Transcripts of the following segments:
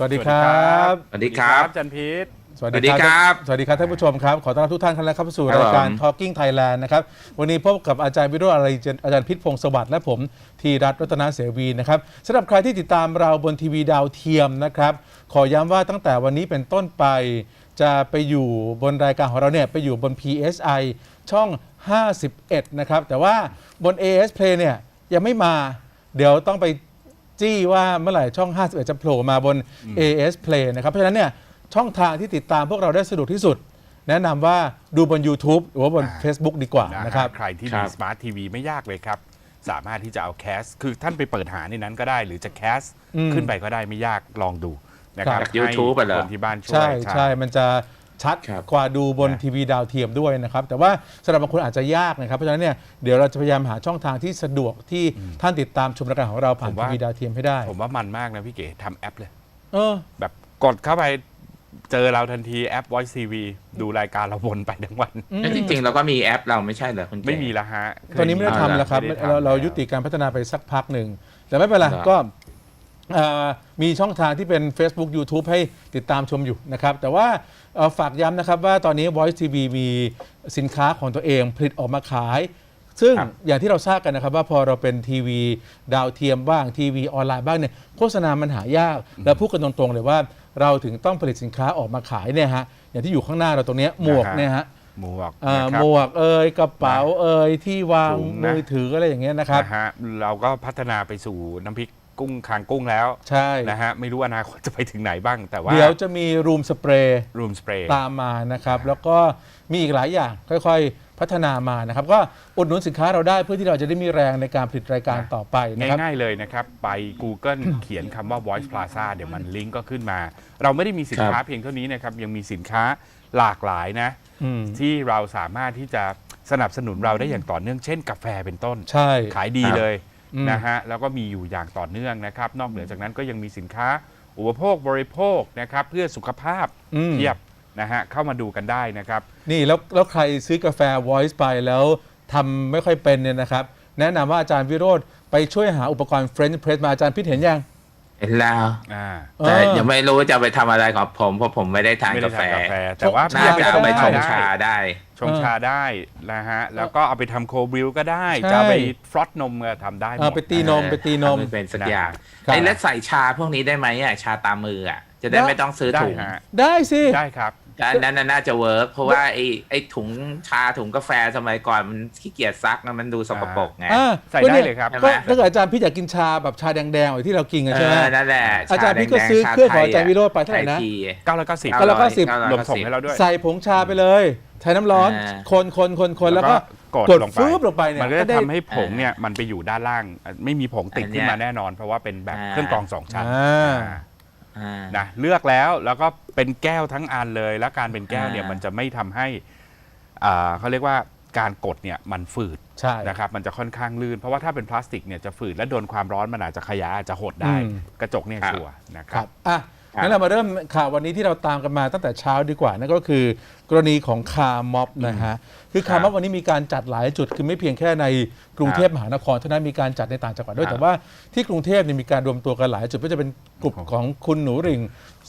สวัสดีครับ สวัสดีครับจันพีทสวัสสวัสดีครับ สวัสดีครับท่านผู้ชมครับ ขอต้อนรับทุกท่านเข้าสู่ครับรายการผม Talking Thailand นะครับ วันนี้พบกับอาจารย์วิโรจน์อะไรเจนอาจารย์พิษพงศ์สวัสดิ์และผมธีรัตน์รัตนเสวีนะครับสำหรับใครที่ติดตามเราบนทีวีดาวเทียมนะครับ ขอย้ำว่าตั้งแต่วันนี้เป็นต้นไป จะไปอยู่บนรายการของเราเนี่ยไปอยู่บน PSI ช่อง 51 นะครับ แต่ว่าบน AS Play เนี่ยยังไม่มา เดี๋ยวต้องไป จี้ว่าเมื่อไหร่ช่อง 51 จะโผล่มาบน AS Play นะครับ เพราะฉะนั้นเนี่ยช่องทางที่ติดตามพวกเราได้สะดวกที่สุด แนะนำว่าดูบน YouTube หรือว่าบน Facebook ดีกว่านะนะคครัรับบ ใครที่ครัมีบสมาร์ททีวีไม่ยากเลยครับ สามารถที่จะเอาแคส คือท่านไปเปิดหาในนั้นก็ได้ หรือจะแคส อืมขึ้นไปก็ได้ไม่ยากลองดูนะครับจาก YouTube ให้อะเหรอ คนที่บ้านช่วย ใช่ใช่มันจะ ชัดครับกว่าดูบนนะทีวีดาวเทียมด้วยนะครับ แต่ว่าสำหรับบางคนอาจจะยากนะครับ เพราะฉะนั้นเนี่ยเดี๋ยวเราจะพยายามหาช่องทางที่สะดวกที่ท่านติดตามชมรายการของเราผ่านทีวีดาวเทียมให้ได้ ผมว่ามันมากนะพี่เก๋ทำแอปเลยเออแบบกดเข้าไปเจอเราทันทีแอป Voice TV ดูรายการเราวนไปทั้งวันอืมแล้วจริง ๆ เราก็มีแอปเราไม่ใช่เหรอคุณเจไม่มีละฮะตอนนี้ไม่ได้ทำแล้วครับไม่ได้ทำเราเราแล้วยุติการพัฒนาไปสักพักหนึ่งแต่ไม่เป็นไรครับก็เอ่อมีช่องทางที่เป็น Facebook YouTube ให้ติดตามชมอยู่นะครับ แต่ว่าเอ่อ ฝากย้ำนะครับว่าตอนนี้ Voice TV มีสินค้าของตัวเองผลิตออกมาขาย ซึ่งครับ อย่างที่เราทราบกันนะครับว่าพอเราเป็นทีวีดาวเทียมบ้างทีวีออนไลน์บ้างเนี่ยโฆษณามันหายาก แล้วพูดกันตรงๆเลยว่าเราถึงต้องผลิตสินค้าออกมาขายเนี่ยฮะอย่างที่อยู่ข้างหน้าเราตรงเนี้ยหมวกเนี่ยฮะ หมวกอ่านะครับ หมวกเอ่ยกระเป๋าเอ่ยที่วางถุงนะ มือถืออะไรอย่างเงี้ยนะครับ นะฮะเราก็พัฒนาไปสู่น้ำพริก กุ้งคางกุ้งแล้วใช่นะฮะไม่รู้อนาคตจะไปถึงไหนบ้างแต่ว่าเดี๋ยวจะมีรูมสเปรย์รูมสเปรย์ตามมานะครับแล้วก็มีอีกหลายอย่างค่อยๆ พัฒนามานะครับ ก็อุดหนุนสินค้าเราได้เพื่อที่เราจะได้มีแรงในการผลิตรายการต่อไปนะครับง่ายๆเลยนะครับ ไป Google เขียนคำว่า Voice Plaza เดี๋ยวมันลิงก์ก็ขึ้นมา เราไม่ได้มีสินค้าครับเพียงเท่านี้นะครับยังมีสินค้าหลากหลายนะอืมที่เราสามารถที่จะสนับสนุนเราได้อย่างต่อเนื่องเช่นกาแฟเป็นต้นใช่ขายดีครับเลยอืม นะฮะแล้วก็มีอยู่อย่างต่อเนื่องนะครับ นอกเหนือจากนั้นก็ยังมีสินค้า อุปโภคบริโภคนะครับเพื่อสุขภาพอืมเทียบนะฮะเข้ามาดูกันได้นะครับ นี่แล้วแล้วใครซื้อกาแฟ Voice ไปแล้วทำไม่ค่อยเป็นเนี่ยนะครับ แนะนำว่าอาจารย์วิโรธไปช่วยหาอุปกรณ์ French Press มาอาจารย์พิษเห็นยัง เห็นแล้ว อ่าแต่เออ ยังไม่รู้จะเอาไปทำอะไรกับผม เพราะผมไม่ได้ทานไม่ได้กาแฟ ทานกาแฟ แต่ว่าน่าจะเอาไปชงด้ชาได้ ชงชาได้นะฮะ แล้วก็เอาไปทำโคบริวก็ได้ ใช่ จะเอาไปฟรอตนมก็ทำได้หมเอาดไปตีนมไปตีนม ทำให้เป็นสักอย่างครับ ไอ้แล้วใส่ชาพวกนี้ได้ไหมอะชาตามมืออะจะได้ได้ ไม่ต้องซื้อได้ถุงฮะได้สิ ได้ครับ อันนั้นน่ะน่าจะเวิร์กเพราะว่าไอ้ไอ้ถุงชาถุงกาแฟสมัยก่อนมันขี้เกียจซักนะมันดูสกปรกไง อ่าใส่ได้เลยครับใช่ไหมก็ถ้าเกิดอาจารย์พี่อยากกินชาแบบชาแดงๆอย่างที่เรากินกันเอใช่ไหม อนั่นแหละอาจารย์ชพี่ก็แดงๆซื้อชเครื่องของอาจารย์ไทะวิโรจน์ไปเท่าไหร่นะทยที990เก้าร้อยเก้าสิบ990รวมส่งให้เราด้วย ใส่ผงชาไปเลย ใช้น้ำร้อน อ่า คนคนคนคนแล้วก็กกดดลงไปฟืบลงไปเนี่ยมันก็จะได้ ทำให้ผงเนี่ยมันไปอยู่ด้านล่างไม่มีผงติดขึ้นมาแน่นอน เพราะว่าเป็นแบบอ่า เครื่องกรองสองชั้นอ่า อ่า อ่า นะเลือกแล้วแล้วก็เป็นแก้วทั้งอันเลย แล้วการเป็นแก้วเนี่ยอ่ามั มันจะไม่ทำให้อ่าเขาเรียกว่าการกดเนี่ยมันฝืดใช่ นะครับมันจะค่อนข้างลื่น เพราะว่าถ้าเป็นพลาสติกเนี่ยจะฝืดและโดนความร้อนมันอาจจะขยายอาจจะหดได้ อืม กระจกเนี่ยครับชัวร์นะคครัรับ บอะครับ งั้นเรามาเริ่มข่าววันนี้ที่เราตามกันมาตั้งแต่เช้าดีกว่านั่นก็คือกรณีของคาร์ม็อบนะฮะคือคาร์ม็อบวันนี้มีการจัดหลายจุดคือไม่เพียงแค่ในกรุงเทพมหานครเท่านั้นมีการจัดในต่างจังหวัดด้วยครับแต่ว่าที่กรุงเทพเนี่ยมีการรวมตัวกันหลายจุดก็จะเป็นกลุ่มของคุณหนูริ่ง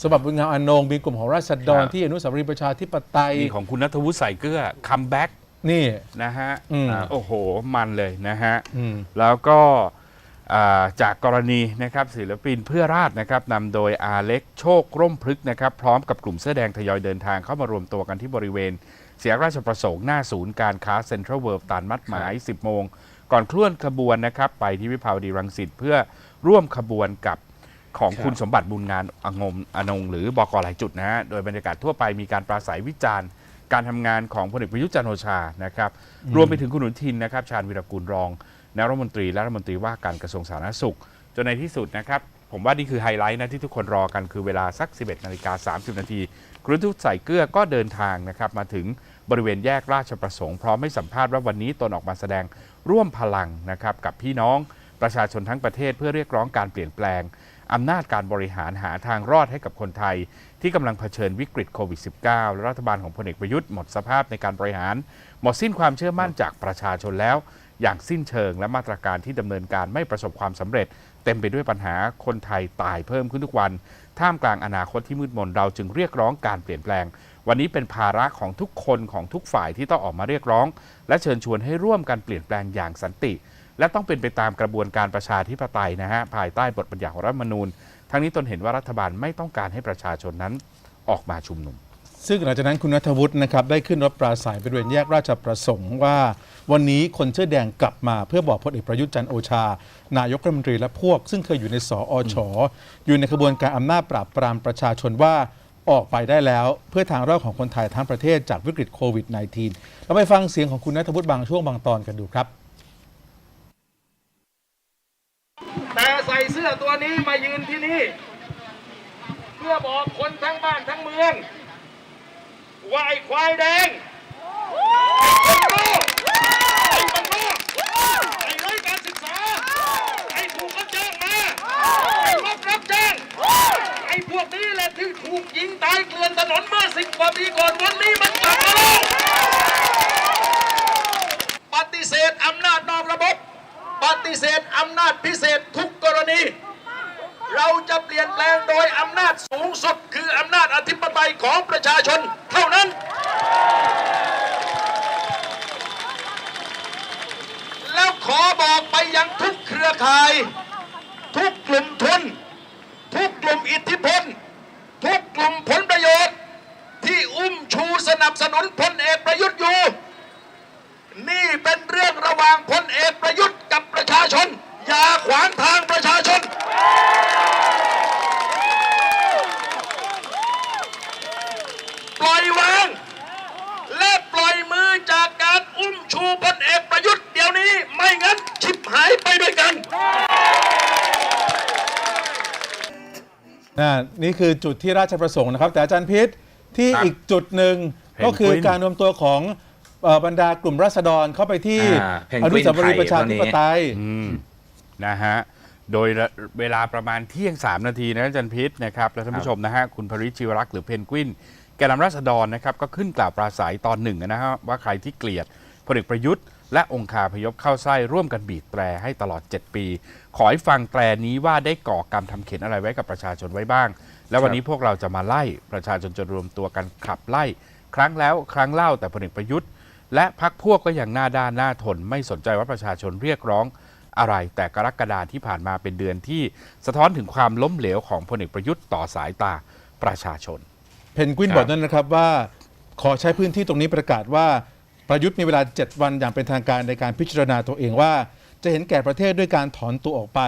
สมบัติบุญงามอนงมีกลุ่มของราษฎรครับที่อนุสาวรีย์ประชาธิปไตยมีของคุณนัทวุฒิใส่เกลือคัมแบ็กนี่นะฮะอืมโอ้โหมันเลยนะฮะอืมแล้วก็อ่า จากกรณีนะครับศิลปินเพื่อราษฎร์นะครับนำโดยอาเล็กโชคร่มพฤกษ์นะครับ พร้อมกับกลุ่มเสื้อแดงทยอยเดินทางเข้ามารวมตัวกันที่บริเวณเสียราชประสงค์หน้าศูนย์การค้าเซ็นทรัลเวิลด์ตามนัดหมาย 10 โมง ก่อนเคลื่อนขบวนนะครับ ไปที่วิภาวดีรังสิตเพื่อร่วมขบวนกับของครับคุณสมบัติบุญงานองมอนงหรือบอกหลายจุดนะฮะโดยบรรยากาศทั่วไปมีการปราศัยวิจารณ์ การทำงานของพลเอกประยุทธ์จันทร์โอชานะครับรวมไปถึงคุณอนุทินนะครับชาญวิรกูลรอง นายรัฐมนตรีและรัฐมนตรีว่าการกระทรวงสาธารณสุข จนในที่สุดนะครับผมว่านี่คือไฮไลท์นะที่ทุกคนรอกันคือเวลาสัก 11นาฬิกา30 นาทีคุณทุตใส่เกลือก็เดินทางนะครับมาถึงบริเวณแยกราชประสงค์พร้อมให้สัมภาษณ์ว่าวันนี้ตนออกมาแสดงร่วมพลังนะครับกับพี่น้องประชาชนทั้งประเทศเพื่อเรียกร้องการเปลี่ยนแปลงอำนาจการบริหารหาทางรอดให้กับคนไทย ที่กำลังเผชิญวิกฤตโควิด -19 และรัฐบาลของพลเอกประยุทธ์หมดสภาพในการบริหาร หมดสิ้นความเชื่อมั่นจากประชาชนแล้ว อย่างสิ้นเชิง และมาตรการที่ดำเนินการไม่ประสบความสำเร็จ เต็มไปด้วยปัญหาคนไทยตายเพิ่มขึ้นทุกวัน ท่ามกลางอนาคตที่มืดมนเราจึงเรียกร้องการเปลี่ยนแปลง วันนี้เป็นภาระของทุกคนของทุกฝ่ายที่ต้องออกมาเรียกร้อง และเชิญชวนให้ร่วมกันเปลี่ยนแปลงอย่างสันติ และต้องเป็นไปตามกระบวนการประชาธิปไตยนะฮะภายใต้บทบัญญัติของรัฐธรรมนูญ ทั้งนี้ตนเห็นว่ารัฐบาลไม่ต้องการให้ประชาชนนั้นออกมาชุมนุม ซึ่งหลังจากนั้นคุณนัทวุฒินะครับได้ขึ้นรถปราศัยบริเวณแยกราชประสงค์ว่า วันนี้คนเสื้อแดงกลับมาเพื่อบอกพลเอกประยุทธ์จันทร์โอชา นายกรัฐมนตรีและพวก ซึ่งเคยอยู่ในสออชอยู่ในขบวนการอำนาจปราบปรามประชาชนว่าออกไปได้แล้ว เพื่อทางรอดของคนไทยทั้งประเทศจากวิกฤตโควิด -19 เราไปฟังเสียงของคุณนัทวุฒิบางช่วงบางตอนกันดูครับ แต่ใส่เสื้อตัวนี้มายืนที่นี่ เพื่อบอกคนทั้งบ้านทั้งเมือง ว่าไอ้ควายแดงไอ้มันโง่ไอ้ไร้การศึกษา ไอ้ถูกเขาจ้างมา ไอ้รับรับจ้างไอ้พวกนี้แหละที่ถูกยิงตายเกลื่อนถนนเมื่อสิบกว่าปีก่อนวันนี้มันกลับมาแล้ว ปฏิเสธอำนาจนอกระบบ ปฏิเสธอำนาจพิเศษทุกกรณี เราจะเปลี่ยนแปลงโดยอำนาจสูงสุด คืออำนาจอธิปไตยของประชาชนเท่านั้น แล้วขอบอกไปยังทุกเครือข่าย ทุกกลุ่มทุน ทุกกลุ่มอิทธิพล ทุกกลุ่มผลประโยชน์ ที่อุ้มชูสนับสนุนพลเอกประยุทธ์อยู่ นี่เป็นเรื่องระหว่างพลเอกประยุทธ์กับประชาชน อย่าขวางทางประชาชน ปล่อยวาง และปล่อยมือจากการอุ้มชูพลเอกประยุทธ์เดี๋ยวนี้ ไม่งั้นชิบหายไปด้วยกันนะนี่คือจุดที่ราชประสงค์นะครับ แต่อาจารย์พิษที่ครับอีกจุดหนึ่งเพนกวินก็คือการรวมตัวของเอ่อบรรดากลุ่มราษฎรเข้าไปที่อ่าเพนอกนุวินสาวรีย์ประชาธิปไตยอืมนะฮะโดยเวลาประมาณเที่ยง 3 นาทีนะอาจันพิษนะครับและท่านผู้ชมนะฮะคุณภริชชีวรักษ์หรือเพนกวิน แกนนำราษฎรนะครับก็ขึ้นกล่าวปราศัยตอนหนึ่งนะฮะว่าใครที่เกลียดพลเอกประยุทธ์ และองค์คาพยพเข้าไส้ร่วมกันบีบแตรให้ตลอด 7 ปี ขอให้ฟังแตรนี้ว่าได้ก่อกรรมทำเข็นอะไรไว้กับประชาชนไว้บ้าง และวันนี้พวกเราจะมาไล่ประชาชนจะรวมตัวกันขับไล่ ครั้งแล้วครั้งเล่าแต่พลเอกประยุทธ์ และพักพวกก็ยังหน้าด้านหน้าทน ไม่สนใจว่าประชาชนเรียกร้องอะไร แต่กรกฎาที่ผ่านมาเป็นเดือนที่สะท้อนถึงความล้มเหลวของพลเอกประยุทธ์ต่อสายตาประชาชน เพนกวินบอกนั่นนะครับว่า ขอใช้พื้นที่ตรงนี้ประกาศว่า ประยุทธ์มีเวลา 7 วันอย่างเป็นทางการในการพิจารณาตัวเองว่า จะเห็นแก่ประเทศด้วยการถอนตัวออกไป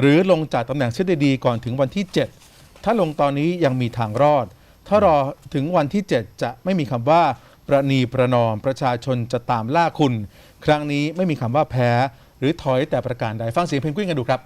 หรือลงจากตำแหน่งเสียดีก่อนถึงวันที่ 7 ถ้าลงตอนนี้ยังมีทางรอด ถ้ารอถึงวันที่ 7 จะไม่มีคำว่า ประนีประนอมประชาชนจะตามล่าคุณ ครั้งนี้ไม่มีคำว่าแพ้ หรือถอยแต่ประการใดฟังเสียงเพนกวินกันดูครับ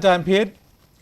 ออาจารย์พิษ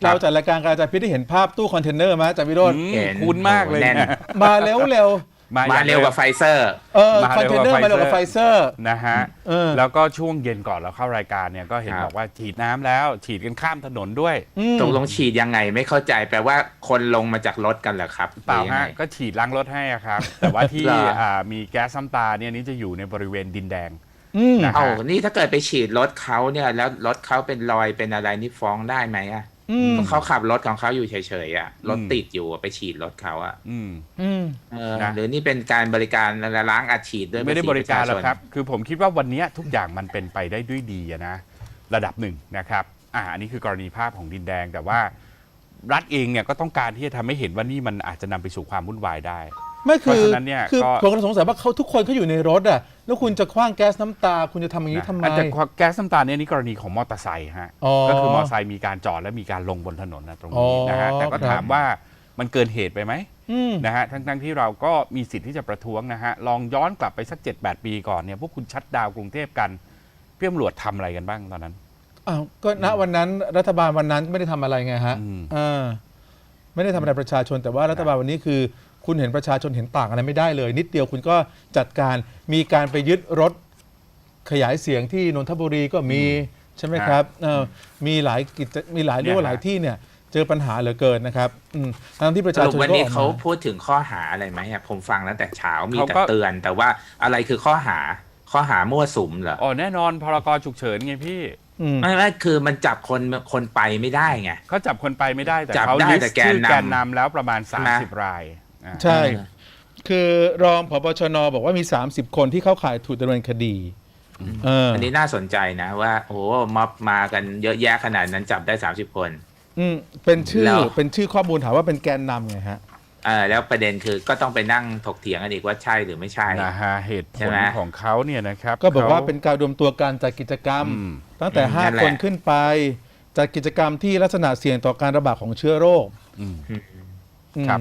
ครับเราจัดรายการกับอาจารย์พิษได้เห็นภาพตู้คอนเทนเนอร์ไหมอาจารย์วิโรจน์อืมเห็นคุ้นมากเลยแน่นนะมาเร็วเร็วมาอย่างเร็วกว่าไฟเซอร์เออมาคอนเร็วเทนเนอร์กว่ามาเร็วกว่าไฟ Pfizer เซอร์ นะฮะเออแล้วก็ช่วงเย็นก่อนเราเข้ารายการเนี่ยก็เห็นครับ บอกว่าฉีดน้ำแล้ว ฉีดกันข้ามถนนด้วยอืมตกลงฉีดยังไงไม่เข้าใจแปลว่าคนลงมาจากรถกันเหรอครับเปล่าหรือยังฮะไง ก็ฉีดล้างรถให้อะครับ แต่ว่าที่เหรออ่ามีแก๊สซ้ำตาเนี่ยนี่จะอยู่ในบริเวณดินแดง อืมนะเอ้านี่ถ้าเกิดไปฉีดรถเขาเนี่ย แล้วรถเขาเป็นรอยเป็นอะไรนี่ฟ้องได้ไหมอะอืม เขาขับรถของเขาอยู่เฉยๆอะรถอืม ติดอยู่อะไปฉีดรถเขาอะอืม อืม เออนะ หรือนี่เป็นการบริการล้างอัดฉีดด้วยไม่ได้ภษีบริการหรอกปะชชนครับ คือผมคิดว่าวันนี้ทุกอย่างมันเป็นไปได้ด้วยดีอะนะ ระดับหนึ่งนะครับ อ่า อันนี้คือกรณีภาพของดินแดง แต่ว่ารัฐเองเนี่ยก็ต้องการที่จะทำให้เห็นว่านี่มันอาจจะนำไปสู่ความวุ่นวายได้ ไม่คือเพราะฉะนั้นเนี่ยคือก็ ผมก็สงสัยว่าเขาทุกคนเขาอยู่ในรถอะแล้วคุณจะคว้างแก๊สน้ำตา คุณจะทำอย่างนี้ทำไม อาจจะแก๊สน้ำตาเนี่ยนี่กรณีของมอเตอร์ไซค์ฮะ อ๋อก็คือมอเตอร์ไซค์มีการจอดและมีการลงบนถนนนะตรงอ๋นี้อนะฮะแต่ก็ครับถามว่ามันเกินเหตุไปไหมอืม นะฮะ ทั้งๆที่เราก็มีสิทธิ์ที่จะประท้วงนะฮะ ลองย้อนกลับไปสัก 7-8 ปีก่อนเนี่ยพวกคุณชัดดาวน์กรุงเทพกันพี่ตำรวจทำอะไรกันบ้างตอนนั้น อ้าวก็ณวันนั้นรัฐบาลวันนั้นไม่ได้ทำอะไรไงฮะอืมอ่าไม่ได้ทำอะไรประชาชนแต่ว่ารัฐบาลวันนี้คือ คุณเห็นประชาชนเห็นต่างอะไรไม่ได้เลย นิดเดียวคุณก็จัดการมีการไปยึดรถขยายเสียงที่นนทบุรีก็มีใช่ไหมครับเอ่อมีหลายกิจมีหลายเรียกว่าหลายที่เนี่ยเจอปัญหาเหลือเกินนะครับอืมทั้งที่ประสชารุปชนวันก็นี้ออกเขามา พูดถึงข้อหาอะไรไหมอะผมฟังตั้งแต่เช้ามีเขาแต่ก็ เตือน แต่ว่าอะไรคือข้อหาข้อหามั่วสุมเหรออ๋อแน่นอนพรกฉุกเฉินไงพี่อืม ไม่ไม่คือมันจับคนคนไปไม่ได้ไง เขาจับคนไปไม่ได้แต่จับเขาได้ลิสแต่ต์แกนชื่อนำ แกนนำแล้วประมาณใช่ไหม30 รายอ่า ใช่ คือรองพบชนบอกว่ามี 30 คนที่เข้าข่ายถูกดำเนินคดีเอออันนี้น่าสนใจนะว่า โอ้โหม็อบมากันเยอะแยะขนาดนั้นจับได้ 30 คน อืมเป็นชื่อแล้ว เป็นชื่อข้อมูลถามว่าเป็นแกนนำไงฮะ เออแล้วประเด็นคือก็ต้องไปนั่งถกเถียงกันอีกว่าใช่หรือไม่ใช่ นะฮะเหตุผใช่ลไหม ของเขาเนี่ยนะครับก็บอกว่าข เป็นการรวมตัวการจัดกิจกรรม อืม ตั้งแต่ อืมนั่นแห5ละคนขึ้นไป จัดกิจกรรมที่ลักษณะเสี่ยงต่อการระบาดของเชื้อโรคอืม อืม ครับ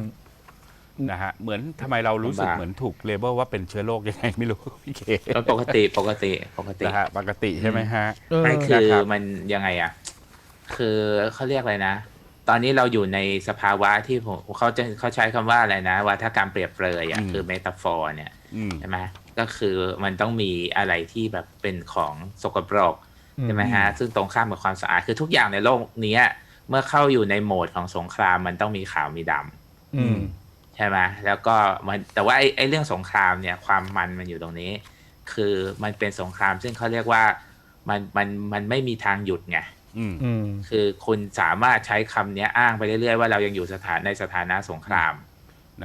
นะฮะเหมือนทำไมเรารู้สึกลำบาก เหมือนถูกเลเบลว่าเป็นเชื้อโรคยังไงไม่รู้พี่เคก็ปกติปกติปกตินะฮะปกติใช่ไหมฮะ เออ ไม่คือนะครับ มันยังไงอะ คือเขาเรียกอะไรนะ ตอนนี้เราอยู่ในสภาวะที่ผมเขาจะเขาใช้คำว่าอะไรนะว่าถ้าการเปรียบเปรยอะคือเมตาฟอร์เนี่ย อืม ใช่ไหมก็คือมันต้องมีอะไรที่แบบเป็นของสกปรกอืม ใช่ไหมฮะ ซึ่งตรงข้ามกับความสะอาด คือทุกอย่างในโลกเนี้ย เมื่อเข้าอยู่ในโหมดของสงครามมันต้องมีขาวมีดำอืม ใช่ไหมแล้วก็มันแต่ว่าไอ้ไอ้เรื่องสงครามเนี่ยความมันมันอยู่ตรงนี้ คือมันเป็นสงครามซึ่งเขาเรียกว่ามันมันมันไม่มีทางหยุดไงอืมอืมคือคุณสามารถใช้คำเนี้ยอ้างไปเรื่อยๆว่าเรายังอยู่สถานในสถานะสงคราม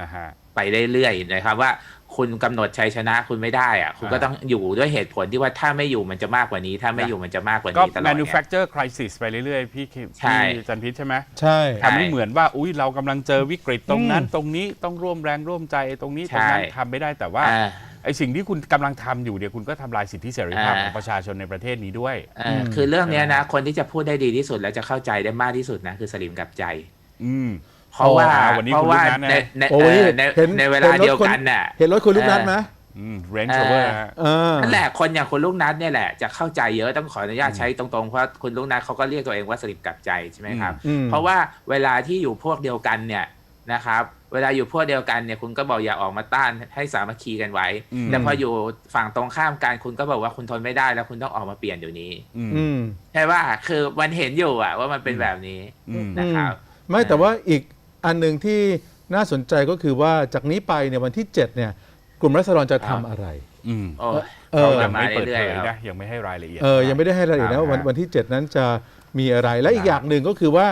นะฮะไปเรื่อยๆนะครับว่า คุณกำหนดชัยชนะคุณไม่ได้อะคุณก็อ่าต้องอยู่ด้วยเหตุผลที่ว่าถ้าไม่อยู่มันจะมากกว่านี้ ถ้าไม่อยู่มันจะมากกว่าก็นี้ตลอดเนี่ย manufacture crisis ไปเรื่อยๆ พี่คิใช่พี่จันพิษใช่ไหมใช่ใช่ทำให้เหมือนว่าอุ้ยเรากำลังเจอวิกฤตตรงนั้นอืมตรงนี้ต้องร่วมแรงร่วมใจตรงนี้ตรงนั้นใช่ทำไม่ได้แต่ว่าอ่าไอสิ่งที่คุณกำลังทำอยู่เนี่ยคุณก็ทำลายสิทธิเสรีภาพอ่าของประชาชนในประเทศนี้ด้วยเออคือเรื่องเนี้ยนะคนที่จะพูดได้ดีที่สุดและจะเข้าใจได้มากที่สุดนะคือสลิมกับใจ อืม เพราะว่าอ๋อวันนี้เพราะว่าคุณลูกนัทนะ ในในโอ้เอยอในเห็นในเวลาห็รถเดียวคกันน่ะ เห็นรถคุณลูกนัดไหมอืม range rover ฮะเออ นั่นแหละคนอย่างคุณลูกนัดเนี่ยแหละจะเข้าใจเยอะต้องขออนุญาตใช้ตรงๆ เพราะคุณลูกนัดเขาก็เรียกตัวเองว่าสลิมกับใจใช่ไหมครับ อืม เพราะว่าเวลาที่อยู่พวกเดียวกันเนี่ยนะครับเวลาอยู่พวกเดียวกันเนี่ยคุณก็บอกอย่าออกมาต้านให้สามัคคีกันไว้ อืม แต่พออยู่ฝั่งตรงข้ามกันคุณก็บอกว่าคุณทนไม่ได้แล้วคุณต้องออกมาเปลี่ยนเดี๋ยวนี้อืมอืม ใช่ว่าคือมันเห็นอยู่อะว่ามันเป็นแบบนี้อืมนะครับ ไม่แต่ว่าอีก อันหนึ่งที่น่าสนใจก็คือว่าจากนี้ไปเนี่ยวันที่7เนี่ยกลุ่มรัษฎรจะทำอะไร อืม โอ้ยเอเขาอยังไม่เปิดรื่เผอยยๆครับนะยังไม่ให้รายละเอียดเออยังไม่ได้ให้รายละเอียดนะว่าวันครับวันที่ 7 นั้นจะมีอะไรและอีกอย่างหนึ่งก็คือว่า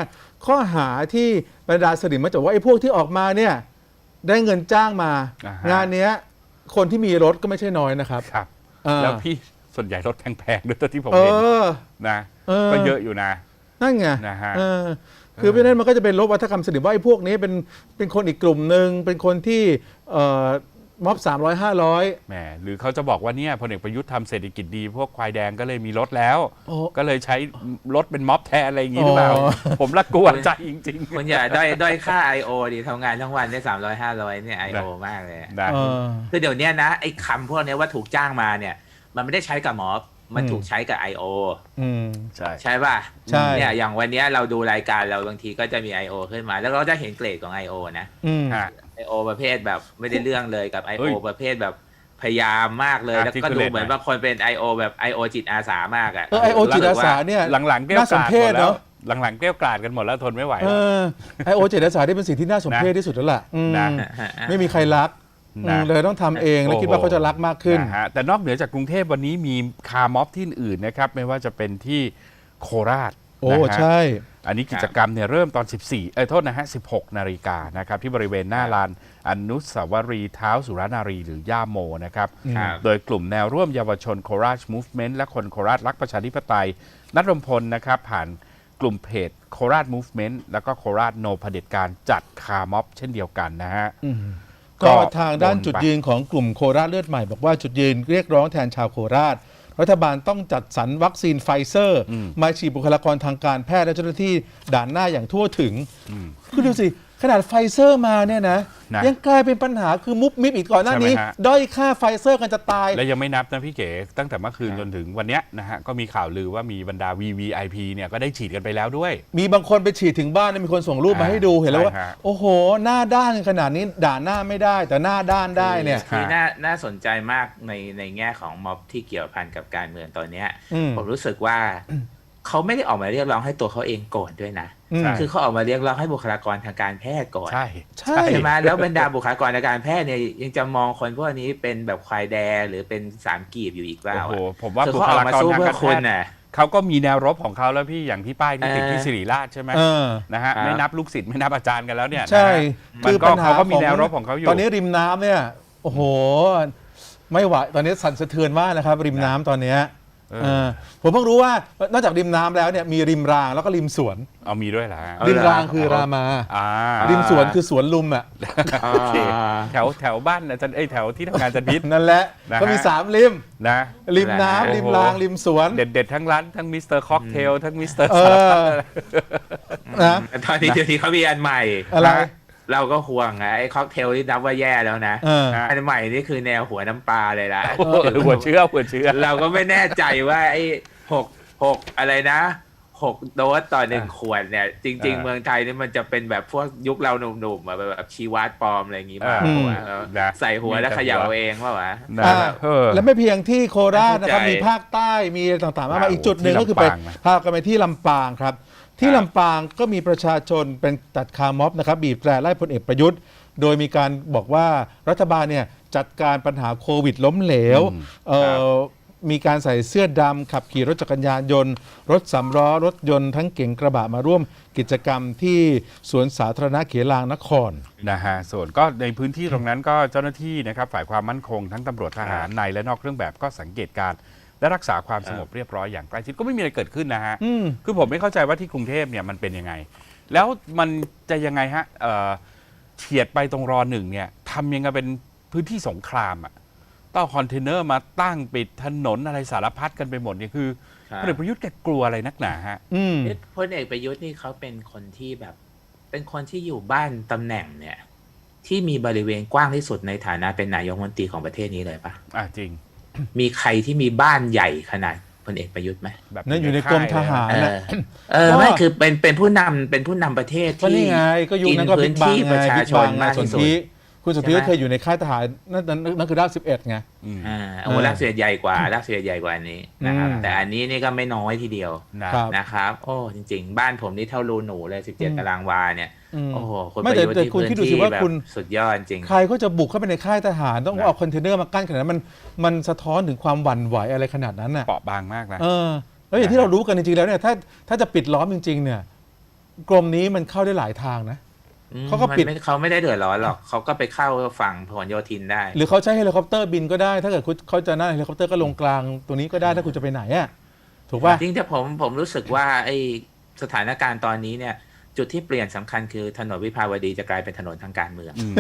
ข้อหาที่บรรดาสลิมมาจากว่าไอ้พวกที่ออกมาเนี่ยได้เงินจ้างมา อ่าฮะงานเนี้ยคนที่มีรถก็ไม่ใช่น้อยนะครับ ครับ เออ แล้วพี่ส่วนใหญ่รถแพงๆด้วยที่ผมเอเห็นอ นะเออ ก็เยอะอยู่นะ นั่นไงนะฮะ เออ คือเพราะฉะนั้นมันก็จะเป็นลบวัฒกรรมสลิมว่าไอ้พวกนี้เป็นเป็นคนอีกกลุ่มหนึ่งเป็นคนที่เอ่อม็อบ300 500 แหมหรือเขาจะบอกว่าเนี่ยพลเอกประยุทธ์ทำเศรษฐกิจดี พวกควายแดงก็เลยมีรถแล้ว โอ้ก็เลยใช้รถเป็นม็อบแทนอะไรอย่างงี้หรือเปล่า อ๋อ ผมละกวนใจจริงคุณอย่าด้อยด้อยค่า I.O. ดิทำงานทั้งวันได้สามร้อยห้าร้อยเนี่ย I.O. มากเลยๆนะ เออ คือเดี๋ยวเนี้ยนะไอ้คำพวกเนี้ยว่าถูกจ้างมาเนี่ย มันไม่ได้ใช้กับม็อบ มันอืมถูกใช้กับ I.O. อืม ใช่ ใช่ป่ะใช่ เนี่ยอย่างวันเนี้ยเราดูรายการเราบางทีก็จะมี I.O. ขึ้นมา แล้วเราจะเห็นเกรดของ I.O. นะ อืมฮะ I.O. ประเภทแบบไม่ได้เรื่องเลยกับ I.O. เฮ้ยประเภทแบบพยายามมากเลย แล้วก็ดู Articulate เหมือนว่าคนเป็น I.O. แบบ I.O. จิตอาสามากอะ เออไอโอจิตอาสาเนี่ยหลังๆเกลี้ยวน่ากสมล่อมเพหมศดแล้เนวอะ หลังๆเกลี้ยวกล่อมกันหมดแล้วทนไม่ไหวเอแล้ว อไอโอจิตอาสาที่เป็นสิ่งที่น่าสมเพศที่สุดแล้วล่ะอืมนะ ไม่มีใครรัก นะอืมเลยต้องทำเองแล้วคิดว่าเขาจะรักมากขึ้นนะฮะแต่นอกเหนือจากกรุงเทพวันนี้มีคาร์ม็อบที่อื่นนะครับ ไม่ว่าจะเป็นที่โคราชโอ้นะฮะใช่ อันนี้กิจกรรมเนี่ยเริ่มตอน 14 เอ้ยโทษนะฮะ 16 นาฬิกานะครับที่บริเวณหน้าลานอนุสาวรีย์เท้าสุรนารีหรือย่าโมนะครับครับ โดยกลุ่มแนวร่วมเยาวชนโคราชมูฟเมนต์และคนโคราชรักประชาธิปไตย นัดรวมพลนะครับ ผ่านกลุ่มเพจโคราชมูฟเมนต์แล้วก็โคราชโนเผด็จการจัดคาร์ม็อบเช่นเดียวกันนะฮะ ก็ทางด้านโไปจุดยืนของกลุ่มโคราชเลือดใหม่บอกว่าจุดยืนเรียกร้องแทนชาวโคราช รัฐบาลต้องจัดสรรวัคซีนไฟเซอร์ มาฉีดบุคลากรทางการแพทย์และเจ้าหน้าที่ด่านหน้าอย่างทั่วถึงคือดูสิ ขนาดไฟเซอร์มาเนี่ยนะนะยังกลายเป็นปัญหาคือมุบมิบอีกก่อนหน้านี้ ใช่ไหมฮะ ด้อยค่าไฟเซอร์กันจะตาย และยังไม่นับนะพี่เก๋ตั้งแต่เมื่อคืนจนถึงวันเนี้ยนะฮะก็มีข่าวลือว่ามีบรรดา VVIP เนี่ยก็ได้ฉีดกันไปแล้วด้วย มีบางคนไปฉีดถึงบ้านนะมีคนส่งรูปมาอ่าให้ดูเห็นแล้วว่า ใช่ฮะ โอ้โห หน้าด้านขนาดนี้ด่าหน้าไม่ได้ แต่หน้าด้านได้เนี่ย คือน่าน่าสนใจมากในในแง่ของม็อบที่เกี่ยวพันกับการเมืองตอนเนี้ย อืมผมรู้สึกว่า เขาไม่ได้ออกมาเรียกร้องให้ตัวเขาเองก่อนด้วยนะ อืม คือเขาออกมาเรียกร้องให้บุคลากรทางการแพทย์ก่อน ใช่ ใช่ ใช่ไหมแล้วบรรดาบุคลากรทางการแพทย์เนี่ยยังจะมองคนพวกนี้เป็นแบบควายแดหรือเป็นสามกีบอยู่อีกเปล่าโอ้โหอะผมว่าคือบุเขาคออกลามากรสู้ทางเพื่กาอรคุณแพทย์น่ะ เขาก็มีแนวรบของเขาแล้วพี่อย่างที่ป้ายที่ติดเออที่สิริราชใช่ไหมเออ นะฮะครับ ไม่นับลูกศิษย์ไม่นับอาจารย์กันแล้วเนี่ยใช่นะฮะมันก็เขาก็มีแนวรบของเขาอยู่ ตอนนี้ริมน้ำเนี่ย โอ้โห ไม่ไหวตอนนี้สั่นสะเทือนมากนะครับ ริมน้ำตอนเนี้ย เออเออผมเพิ่งรู้ว่านอกจากริมน้ำแล้วเนี่ยมีริมรางแล้วก็ริมสวน เอามีด้วยเหรอฮะเอาริมเหรอรางคือรามา อ่าริมสวนคือสวนลุมอะอ่าโอเคแถวแถวบ้านอาจารย์ไอยแถวที่ทำงานอาจันพิษ นั่นแหละนะฮะ ก็มีสามริม นะริมน้ำโอ้โหริมรางริมสวนเด็ดเด็ดๆทั้งร้านทั้งมิสเตอร์ค็อกเทลทั้งมิสเตอร์เอสารพัดอเลยนะ ตอนนี้เดี๋ยวนี้เขามีอันใหม่อะไรฮะ เราก็ห่วงนะไอ้ค็อกเทลที่นับว่าแย่แล้วนะเออฮะอันใหม่นี่คือแนวหัวน้ำปลาเลยล่ะ โอ้โหหัวเชื้อหัวเชื้อ เราก็ไม่แน่ใจว่าไอ้หกหกอะไรนะหกโดสต่อหนึ่งขวดเนี่ย จริงอ่าๆเมืองไทยนี่มันจะเป็นแบบพวกยุคเราหนุ่มๆอะแบบชีวัดปลอมอะไรอย่างงี้มาอ่าวะแล้วนะใส่หัวแล้วเขย่าเอาเองว่าวะ นะอ่า เออ และไม่เพียงที่โคราชนะครับ เข้าใจมีภาคใต้มีต่างๆมากมายอ่าอีกจุดหนึ่งที่ก็คือไปลำปางนะพากันไปที่ลำปางครับ ที่ครับลำปางก็มีประชาชนเป็นตัดคาร์ม็อบนะครับบีบแตรไล่พลเอกประยุทธ์ โดยมีการบอกว่ารัฐบาลเนี่ยจัดการปัญหาโควิดล้มเหลวอืมเอ่อมีการใส่เสื้อดำขับขี่รถจักรยานยนต์ รถสำล้อรถยนต์ทั้งเก๋งกระบะมาร่วมกิจกรรมที่สวนสาธารณะเขลางนคร นะฮะส่วนก็ในพื้นที่ตรงนั้นก็เจ้าหน้าที่นะครับฝ่ายความมั่นคงทั้งตำรวจทหารในและนอกเครื่องแบบก็สังเกตการณ์ และรักษาความสงบเรียบร้อยอย่างใกล้ชิดก็ไม่มีอะไรเกิดขึ้นนะฮะอืมคือผมไม่เข้าใจว่าที่กรุงเทพเนี่ยมันเป็นยังไง แล้วมันจะยังไงฮะเอ่อเฉียดไปตรงรอหนึ่งเนี่ยทำยังไงเป็นพื้นที่สงครามอะต้องเอาคอนเทนเนอร์มาตั้งปิดถนนอะไรสารพัดกันไปหมดเนี่ยคือครับพลเอกประยุทธ์แกกลัวอะไรนักหนาฮะอืมเอ๊ะพลเอกประยุทธ์นี่เขาเป็นคนที่แบบ เป็นคนที่อยู่บ้านตำแหน่งเนี่ย ที่มีบริเวณกว้างที่สุดในฐานะเป็นนายกรัฐมนตรีของประเทศนี้เลยปะอะจริง มีใครที่มีบ้านใหญ่ขนาดพลเอกประยุทธ์ไหมแบบนั่นอยู่ในกรมทหารเอนะอเออไม่คือเป็นเป็นผู้นำเป็นผู้นำประเทศก็ที่นี่ไงก็ยุคกินนั้นก็พื้บิ๊นกบังที่ไงประชาบิ๊กชบันงมากสนที่สุดธิคุณสนธิใช่ไหมก็เคยอยู่ในค่ายทหารนั่นนั่นนั่นคือด้านสิบเอ็ดไงอืมอ่าโอ้เออรักเสียใหญ่กว่ารักเสียใหญ่กว่าอันนี้นะครับอืมแต่อันนี้นี่ก็ไม่น้อยทีเดียวนะครับนะครับ โอ้จริง ๆ บ้านผมนี่เท่ารูหนูเลยอืม17ตารางวาเนี่ยอืม โอ้โหคนไม่ประแต่ยุทธ์แต่ที่คุณพื้นคิดดูสิที่ว่าแบบคุณสุดยอดจริง ใครก็จะบุกเข้าไปในค่ายทหาร ต้องนะเอาคอนเทนเนอร์มากั้นขนาดนั้นมันมันสะท้อนถึงความหวั่นไหวอะไรขนาดนั้นน่ะเปราะบางมากนะเออแล้วอย่างที่เรารู้กันจริงๆแล้วเนี่ยถ้าถ้าจะปิดล้อมจริง ๆ เนี่ย กรมนี้มันเข้าได้หลายทางนะอืมเขาก็ปิดมันไม่เขาไม่ได้เดือดร้อนหรอกเขาก็ไปเข้าฝั่งพหลโยธินได้ หรือเขาใช้เฮลิคอปเตอร์บินก็ได้ ถ้าเกิดคุณเขาจะนั่งเฮลิคอปเตอร์ก็ลงกลางตรงนี้ก็ได้ถ้าคุณจะไปไหนอะถูกป่ะจริงแต่ผมผมรู้สึกว่าไอ้สถานการณ์ตอนนี้เนี่ย จุดที่เปลี่ยนสำคัญคือถนนวิภาวดีจะกลายเป็นถนนทางการเมืองอืม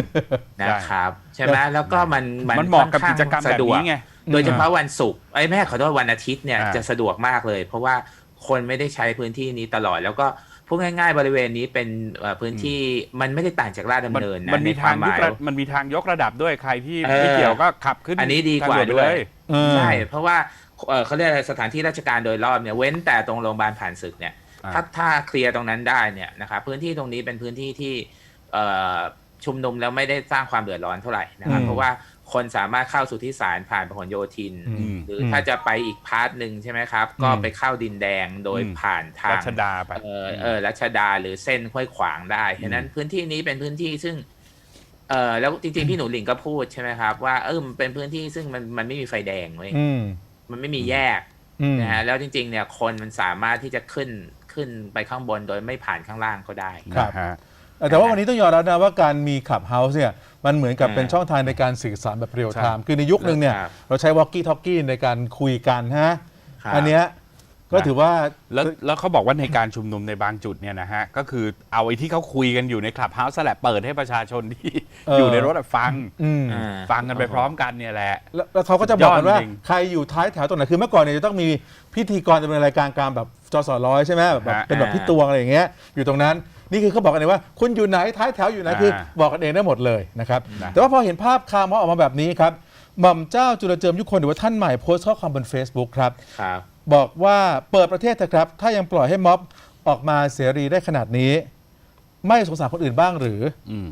นะครับ ใช่ไหมแล้วก็มันมันเหมาะกับค่อกินจข้างกรรมแบบสะดวกนี้ไงโดยเฉพาะวันศุกร์ไอ้ยแม่ขอโทษวันอาทิตย์เนี่ยอ่าจะสะดวกมากเลย เพราะว่าคนไม่ได้ใช้พื้นที่นี้ตลอดแล้วก็พูดง่ายๆบริเวณนี้เป็นเอ่อพื้นที่มันไม่ได้ต่างจากลาดดำมันเนินนะมันมีในคทางวามหยกมายระมันมีทางยกระดับด้วยใครที่เออไม่เกี่ยวก็ขับขึ้นอันนี้ดีกว่าทงนด้วยเลยเออใช่เพราะว่าเอ่อเขาเรียกอะไรสถานที่ราชการโดยรอบเนี่ยเว้นแต่ตรงโรงพยาบาลผ่านศึกเนี่ยอ่า ถ้าถ้าเคลียร์ตรงนั้นได้เนี่ยนะครับพื้นที่ตรงนี้เป็นพื้นที่ที่เอ่อชุมนุมแล้วไม่ได้สร้างความเดือดร้อนเท่าไหร่นะครับอืมเพราะว่าคนสามารถเข้าสู่ที่ศาลผ่านพหลโยธินอืมหรือถ้าจะไปอีกพาร์ทหนึ่งใช่ไหมครับ ก็ไปเข้าดินแดงโดยอืมผ่านทางรัชดาไปเออเออรัชดาหรือเส้นห้วยขวางได้ฉะนั้นพื้นที่นี้เป็นพื้นที่ซึ่งเออแล้วจริงๆ พี่หนูหลิงก็พูดใช่ไหมครับ ว่าเออมันเป็นพื้นที่ซึ่งมันมันไม่มีไฟแดงเว้ยอืมมันไม่มีแยกอืมนะฮะแล้วจริง ๆ เนี่ยคนมันสามารถที่จะขึ้น ขึ้นไปข้างบนโดยไม่ผ่านข้างล่างก็ได้ ครับ นะฮะ แต่ว่าวันนี้ต้องยอมรับนะว่าการมีขับเฮาส์เนี่ยมันเหมือนกับอ่าเป็นช่องทางในการสื่อสารแบบเรียลไทม์ใช่คือในยุคหนึ่งเนี่ยครับเราใช้วอ l กี้ท a l กกี้ในการคุยกันฮะครับ อันเนี้ย ก็ถือว่าแล้วแล้วเขาบอกว่าในการชุมนุมในบางจุดเนี่ยนะฮะ ก็คือเอาไอ้ที่เขาคุยกันอยู่ในคลับเฮาส์แหละเปิดให้ประชาชนที่เออออยู่ในรถอะฟังอืมอ่าฟังกันไปพร้อมกันเนี่ยแหละ แล้วแล้วเขาก็จะบอกกันว่าสุดยอดจริงใครอยู่ท้ายแถวตรงไหนคือเมื่อก่อนเนี่ยจะต้องมีพิธีกรดำเนินรายการกลารแบบจอสอร้อยใช่ไหมแบบแบบฮะเป็นแบบพี่ตวงอะไรอย่างเงี้ยอยู่ตรงนั้นนี่คือเขาบอกกันเลยว่า คุณอยู่ไหนท้ายแถวอยู่ไหนอ่าคือบอกกันเองได้หมดเลยนะครับนะแต่ว่าพอเห็นภาพคาร์มอออกมาแบบนี้ครับหม่อมเจ้าจุลเจิมยุคนหรือว่าท่านใหม่โพสต์ข้อความบน Facebook ครับครั บบอกว่าเปิดประเทศเถอะครับ ถ้ายังปล่อยให้ม็อบออกมาเสรีได้ขนาดนี้ ไม่สงสารคนอื่นบ้างหรือ อืม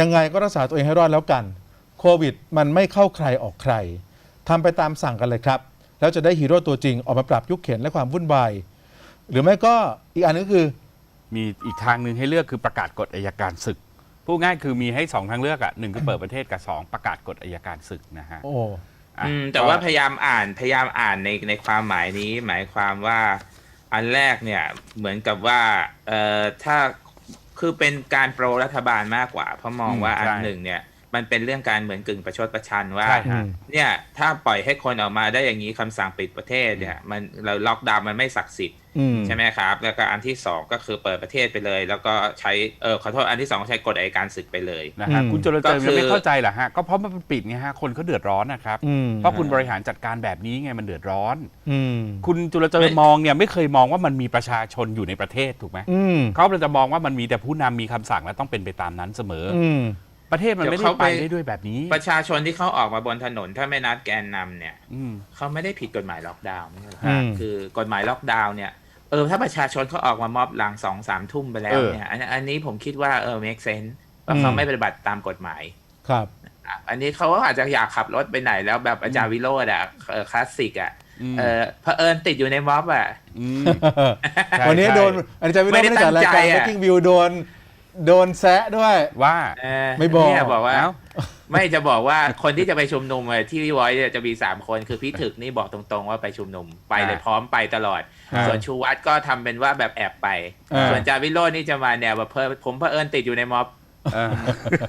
ยังไงก็รักษาตัวเองให้รอดแล้วกัน โควิดมันไม่เข้าใครออกใครทำไปตามสั่งกันเลยครับ แล้วจะได้ฮีโร่ตัวจริงออกมาปรับยุคเข็นและความวุ่นวาย หรือไม่ก็อีกอันนึงก็คือ มีอีกทางหนึ่งให้เลือกคือประกาศกฎอายการศึกพูดง่ายคือมีให้สองทางเลือกอะหนึ่งคือเปิดประเทศกับสองประกาศกฎอายการศึกนะฮะ โอ้ อะอืมแต่ก็ว่าพยายามอ่านพยายามอ่านในในความหมายนี้ หมายความว่าอันแรกเนี่ยเหมือนกับว่าเอ่อถ้าคือเป็นการโปรรัฐบาลมากกว่า เพราะมองว่าอันหนึ่งเนี่ย มันเป็นเรื่องการเหมือนกึ่งประชดประชันว่า ใช่ฮะ เนี่ยถ้าปล่อยให้คนออกมาได้อย่างนี้คำสั่งปิดประเทศเนี่ย มันเราล็อกดาวน์มันไม่ศักดิ์สิทธิ์อืม ใช่ไหมครับ แล้วก็อันที่สองก็คือเปิดประเทศไปเลย แล้วก็ใช้เออขอโทษอันที่สองใช้กฎอัยการศึกไปเลยนะฮะอืมคุณจรเจิมก็คือยังไม่เข้าใจเหรอฮะก็เพราะมันปิดไงฮะคนเขาเดือดร้อนนะครับอืมเพราะคุณบริหารจัดการแบบนี้ไงมันเดือดร้อนอืมคุณจุลเจริญมองเนี่ยไม่เคยมองว่ามันมีประชาชนอยู่ในประเทศถูกไหมอืมเขาจะมองว่ามันมีแต่ผู้นำมีคำสั่งและต้องเป็นไปตามนั้นเสมอออืม ประเทศมันไม่เดี๋ได้ยวเขาไปไปได้ด้วยแบบนี้ ประชาชนที่เขาออกมาบนถนน ถ้าไม่นัดแกนนำเนี่ยอืมเขาไม่ได้ผิดกฎหมายล็อกดาวน์ไม่ใช่เหรออืมคือกฎหมายล็อกดาวน์เนี่ยเออถ้าประชาชนเขาออกมาม็อบหลังสองสามทุ่มไปแล้วเนี่ยอันอันนี้ผมคิดว่าเออ make sense ว่าเขาไม่ปฏิบัติตามกฎหมายครับอะอันนี้เขาก็อาจจะอยากขับรถไปไหนแล้วแบบอาจารย์วิโรจน์อะเออคลาสสิกอะอืมเออเผอิญติดอยู่ในม็อบอะอืมใช่วันนี้ใช่โดนอันนี้จะไม่ได้ไม่ไม่ได้ได้จัดรายการตั้งใจอะ Breaking View โดน โดนแซะด้วย ว่าเออไม่บอก เนี่ยบอกว่า เอ้า ไม่จะบอกว่าคนที่จะไปชุมนุมอะที่วิวอยเนี่ยจะมีสามคนคือพี่ถึกนี่บอกตรงๆว่าไปชุมนุมไปเลยอ่าพร้อมไปตลอด อ่าส่วนชูวัตรก็ทำเป็นว่าแบบแอบไป อ่า ส่วนจาวิโรจน์นี่จะมาแนวแบบเพอผมเผอิญติดอยู่ในม็อบ เออ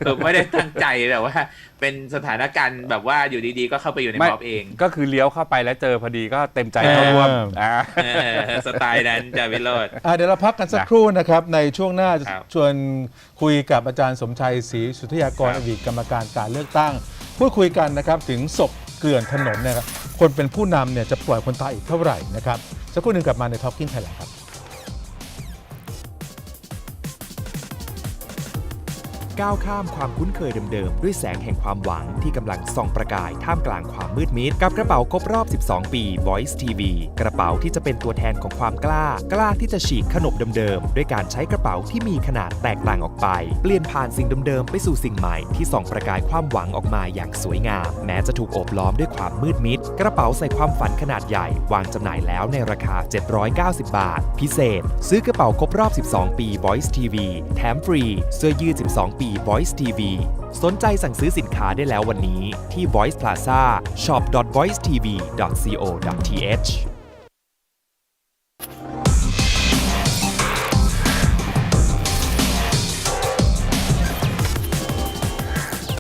คือไม่ได้ตั้งใจแต่ว่า เป็นสถานการณ์แบบว่าอยู่ดีๆ ก็เข้าไปอยู่ในไม่ ม็อบเองก็คือเลี้ยวเข้าไปแล้วเจอพอดีก็เต็มใจเข้าร่วมเอออ่อ่าเออสไตล์นั้นจาวิโรจน์อะเดี๋ยวเราพักกันสักนะครู่นะครับ ในช่วงหน้าจะครับ ชวนคุยกับอาจารย์สมชัยศรีสุทธยากรครัอบดีตกรรมการการเลือกตั้ง พูดคุยกันนะครับถึงศพเกลื่อนถนนเนี่ยครับคนเป็นผู้นำเนี่ยจะปล่อยคนตายอีกเท่าไหร่นะครับสักครู่หนึ่งกลับมาในท็อ k กิ้งไทยแลนด์ครับ ก้าวข้ามความคุ้นเคยเดิมๆ ด้วยแสงแห่งความหวังที่กำลังส่องประกายท่ามกลางความมืดมิด กับกระเป๋าครบรอบ 12 ปี Voice TV กระเป๋าที่จะเป็นตัวแทนของความกล้า กล้าที่จะฉีกขนบเดิมๆ ด้วยการใช้กระเป๋าที่มีขนาดแตกต่างออกไป เปลี่ยนผ่านสิ่งเดิมๆ ไปสู่สิ่งใหม่ที่ส่องประกายความหวังออกมาอย่างสวยงาม แม้จะถูกโอบล้อมด้วยความมืดมิด กระเป๋าใส่ความฝันขนาดใหญ่ วางจำหน่ายแล้วในราคา 790 บาท พิเศษ ซื้อกระเป๋าครบรอบ 12 ปี Voice TV แถมฟรี เสื้อยืด 12 ปี Voice TV สนใจสั่งซื้อสินค้าได้แล้ววันนี้ที่ Voice Plaza shop.voicetv.co.th